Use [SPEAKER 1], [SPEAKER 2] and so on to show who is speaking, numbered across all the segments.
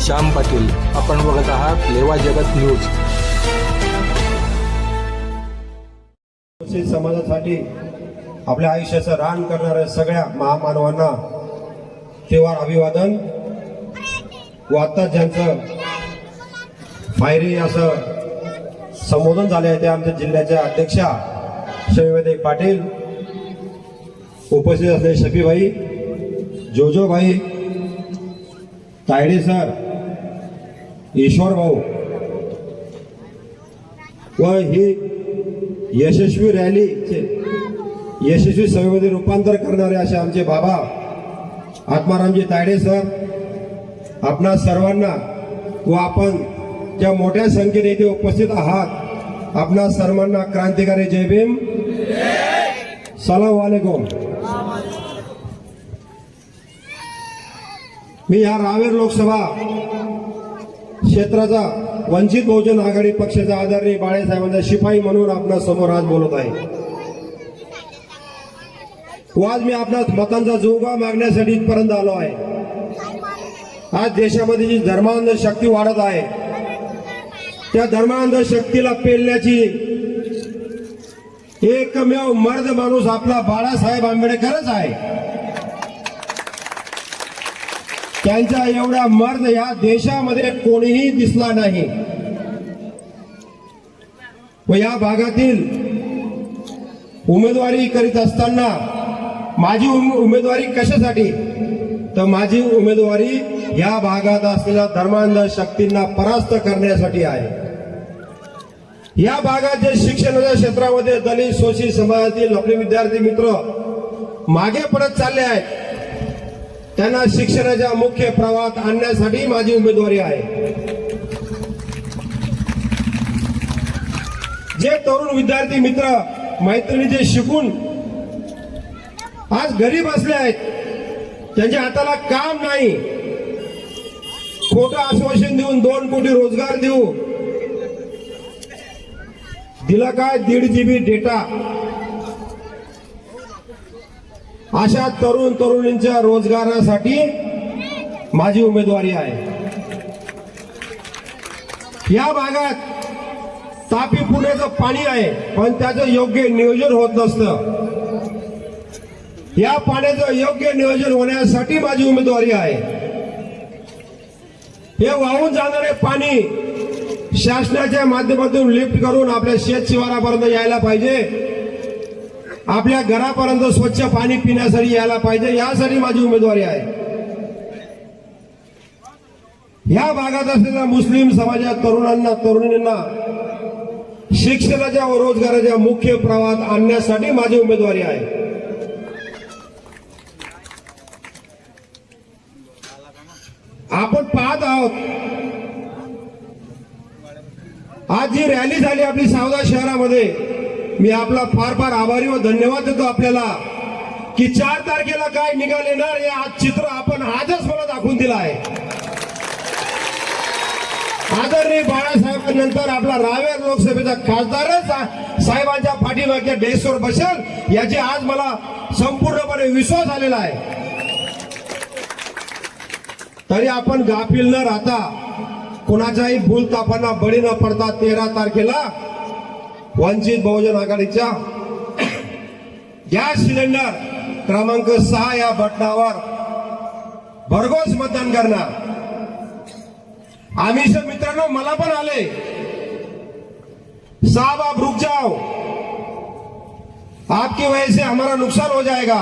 [SPEAKER 1] श्याम पाटील. आपण बघत आहात लेवा जगत न्यूज.
[SPEAKER 2] समाजासाठी आपल्या आयुष्याचं रान करणाऱ्या सगळ्या महामानवांना तेव्हा अभिवादन व आता ज्यांचं फायरी असं संबोधन झाले आहे ते आमच्या जिल्ह्याच्या अध्यक्षा शैवदे पाटील उपस्थित असलेले शफीभाई जोजोभाई तायडे सर ईश्वर भाऊ. व ही यशस्वी रॅलीचे यशस्वी सभेमध्ये रूपांतर करणारे असे आमचे बाबा आत्मारामजी तायडे सर आपणा सर्वांना व आपण ज्या मोठ्या संख्येने इथे उपस्थित आहात. आपणा सर्वांना क्रांतिकारी जय भीम. सलाम वालेकुम. मी या रावेर लोकसभा क्षेत्राचा वंचित बहुजन आघाडी पक्षाचा आदरणीय बाळासाहेबांचा शिपाई म्हणून आपल्यासमोर आज बोलत आहे. आज मी आपल्या मतांचा जोगा मागण्यासाठी इथपर्यंत आलो आहे. आज देशामध्ये जी धर्मांध शक्ती वाढत आहे त्या धर्मांध शक्तीला पेलण्याची एकमेव मर्द माणूस आपला बाळासाहेब आंबेडकरच आहे. त्यांच्या एवढा मर्द या देशामध्ये कोणीही दिसला नाही. व या भागातील उमेदवारी करीत असताना माझी उम- उमेदवारी कशासाठी? तर माझी उमेदवारी या भागात असलेल्या धर्मांध शक्तींना परास्त करण्यासाठी आहे. या भागात जे शिक्षणाच्या क्षेत्रामध्ये दलित शोषित समाजातील आपले विद्यार्थी मित्र मागे पडत चालले आहेत त्यांना शिक्षणाच्या मुख्य प्रवाहात आणण्यासाठी माझी उमेदवारी आहे. जे तरुण विद्यार्थी मित्र मैत्रिणी जे शिकून आज गरीब असले आहेत त्यांच्या हाताला काम नाही. खोटं आश्वासन देऊन दोन कोटी रोजगार देऊ. दिला काय? दीड जीबी डेटा अशा तरुण तरुणींच्या रोजगारासाठी माझी उमेदवारी आहे. या भागात तापी पुण्याचं पाणी आहे पण त्याचं योग्य नियोजन होत नसतं. या पाण्याचं योग्य नियोजन होण्यासाठी माझी उमेदवारी आहे. हे वाहून जाणारे पाणी शासनाच्या माध्यमातून लिफ्ट करून आपल्या शेत शिवारापर्यंत यायला पाहिजे. आपल्या घरापर्यंत स्वच्छ पाणी पिण्यासाठी यायला पाहिजे यासाठी माझी उमेदवारी आहे. ह्या भागात असलेल्या मुस्लिम समाजात तरुणांना तरुणींना शिक्षणाच्या व रोजगाराच्या मुख्य प्रवाहात आणण्यासाठी माझी उमेदवारी आहे. आपण पाहत आहोत आज जी रॅली झाली आपली सावदा शहरामध्ये मी आपला फार फार आभारी व धन्यवाद देतो आपल्याला की चार तारखेला काय निकाल येणार हे आज चित्र आपण आजच मला दाखवून दिलं आहे. आदरणीय बाळासाहेबांनंतर आपला रावेर लोकसभेचा खासदारच साहेबांच्या पाठीमागच्या डेस्कवर बसेल याची आज मला संपूर्णपणे विश्वास आलेला आहे. तरी आपण गाफील न राहता कुणाच्याही भूल तापांना बळी न पडता तेरा तारखेला वंचित बहुजन आघाडीच्या गॅस सिलेंडर क्रमांक सहा या बटनावर भरघोस मतदान करणार. आमिष मित्रांनो मला पण आले. साहब आप रुक जाओ आपकी वजह से हमारा नुकसान हो जाएगा.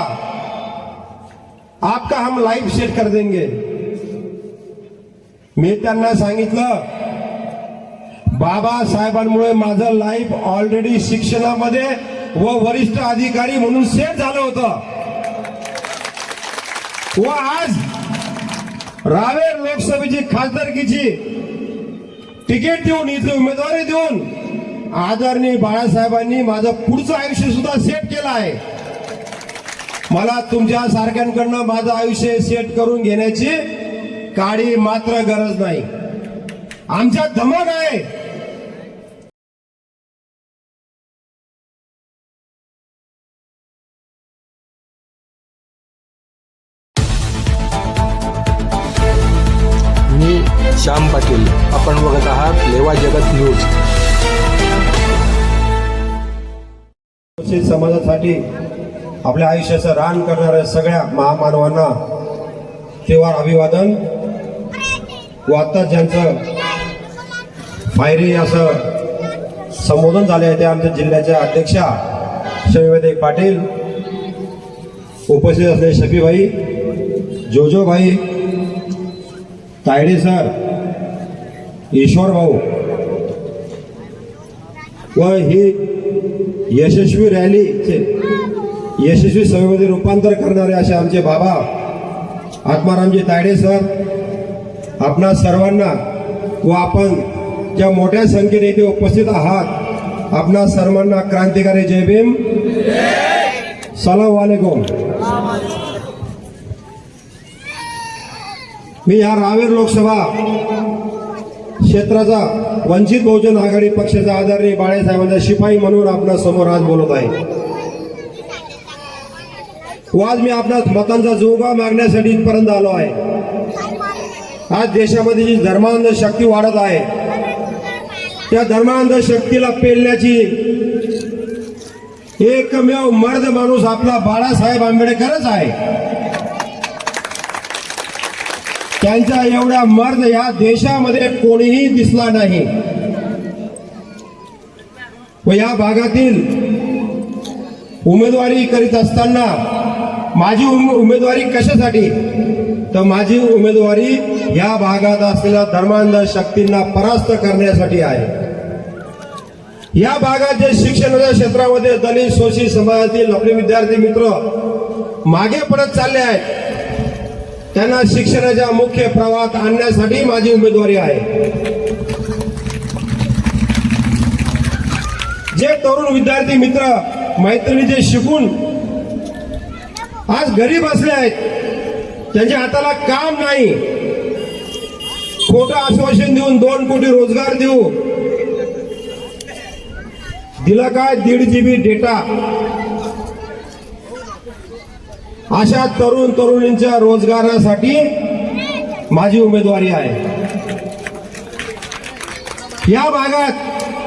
[SPEAKER 2] आपका हम लाइव सेट कर देंगे. मी त्यांना सांगितलं बाबासाहेबांमुळे माझं लाईफ ऑलरेडी शिक्षणामध्ये व वरिष्ठ अधिकारी म्हणून सेट झालं होतं. व आज रावेर लोकसभेची खासदारकीची तिकीट देऊन इथली उमेदवारी देऊन आदरणीय बाळासाहेबांनी माझं पुढचं आयुष्य सुद्धा सेट केलं आहे. मला तुमच्या सारख्यांकडनं माझं आयुष्य सेट करून घेण्याची काळी मात्र गरज नाही. आमच्यात धमक आहे.
[SPEAKER 1] श्याम पाटील. आपण बघत आहात लेवा जगत न्यूज.
[SPEAKER 2] समाजासाठी आपल्या आयुष्याचं रान करणाऱ्या सगळ्या महामानवांना तेव्हा अभिवादन व आता ज्यांचं फायरी असं संबोधन झाले आहे ते आमच्या जिल्ह्याच्या अध्यक्षा शमीवदे पाटील उपस्थित असलेले शफीभाई जोजोभाई तायडे सर ईश्वर भाऊ. व ही यशस्वी रॅलीचे यशस्वी सभेमध्ये रूपांतर करणारे असे आमचे बाबा आत्मारामजी तायडे सर आपणा सर्वांना व आपण ज्या मोठ्या संख्येने इथे उपस्थित आहात आपणा सर्वांना क्रांतिकारी जय भीम. सलाम वालेकुम. मी या रावेर लोकसभा क्षेत्राचा वंचित बहुजन आघाडी पक्षाचा आदरणीय बाळासाहेबांचा शिपाई म्हणून आपल्यासमोर आज बोलत आहे. आज मी आपल्या मतांचा जोगा मागण्यासाठी इथपर्यंत आलो आहे. आज देशामध्ये जी धर्मांध शक्ती वाढत आहे त्या धर्मांध शक्तीला पेलण्याची एकमेव मर्द माणूस आपला बाळासाहेब आंबेडकरच आहे. त्यांचा एवढा मर्द या देशामध्ये कोणीही दिसला नाही. व या भागातील उमेदवारी करीत असताना माझी उम- उमेदवारी कशासाठी? तर माझी उमेदवारी या भागात असलेल्या धर्मांध शक्तींना परास्त करण्यासाठी आहे. या भागात जे शिक्षणाच्या क्षेत्रामध्ये दलित शोषित समाजातील आपले विद्यार्थी मित्र मागे पडत चालले आहेत. त्यांना शिक्षणाच्या मुख्य प्रवाहात आणण्यासाठी माझी उमेदवारी आहे. जे तरुण विद्यार्थी मित्र मैत्रिणी जे शिकून आज गरीब असले आहेत त्यांच्या हाताला काम नाही. खोटं आश्वासन देऊन दोन कोटी रोजगार देऊ. दिला काय? दीड जी बी डेटा अशा तरुण तरुणींच्या रोजगारासाठी माझी उमेदवारी आहे. या भागात